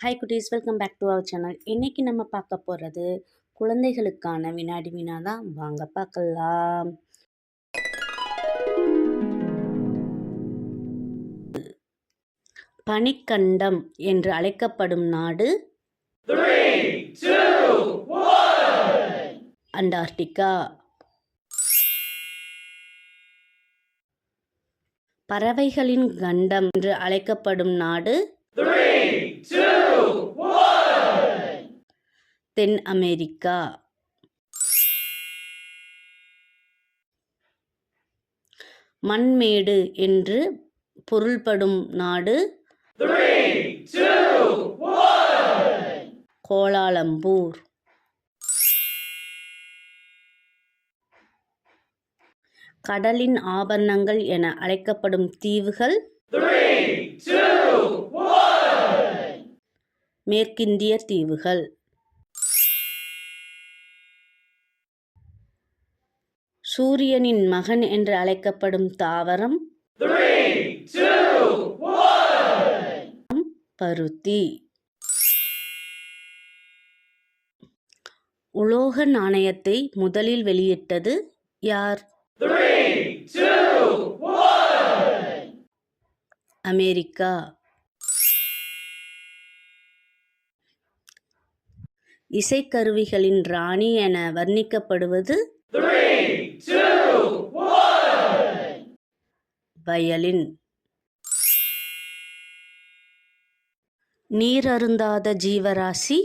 Hi குட்டீஸ் welcome back to our channel. இன்னைக்கு நம்ம பார்க்க போகிறது குழந்தைகளுக்கான வினாடி வினா தான். வாங்க பார்க்கலாம். பனிக்கண்டம் என்று அழைக்கப்படும் நாடு அண்டார்டிகா. பறவைகளின் கண்டம் என்று அழைக்கப்படும் நாடு தென் அமெரிக்கா. மண்மேடு என்று பொருள்படும் நாடு. கோலாலம்பூர். கடலின் ஆபரணங்கள் என அழைக்கப்படும் தீவுகள். மேற்கிந்திய தீவுகள். சூரியனின் மகன் என்று அழைக்கப்படும் தாவரம். பருத்தி. உலோக நாணயத்தை முதலில் வெளியிட்டது யார்? அமெரிக்கா. இசைக்கருவிகளின் ராணி என வர்ணிக்கப்படுவது வயலின். நீரருந்தாத ஜீவராசி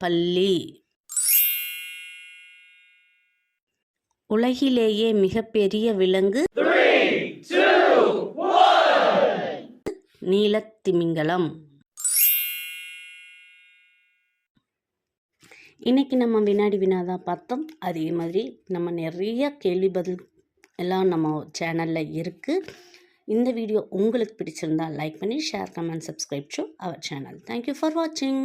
பள்ளி. உலகிலேயே மிகப்பெரிய விலங்கு நீலத்திமிங்கலம். இன்னைக்கு நம்ம வினாடி வினா தான் பார்த்தோம். அதே மாதிரி நம்ம நிறைய கேள்வி பதில் எல்லாம் நம்ம சேனலில் இருக்குது இந்த வீடியோ உங்களுக்கு பிடிச்சிருந்தால் லைக் பண்ணி share comment subscribe to our channel thank you for வாட்சிங்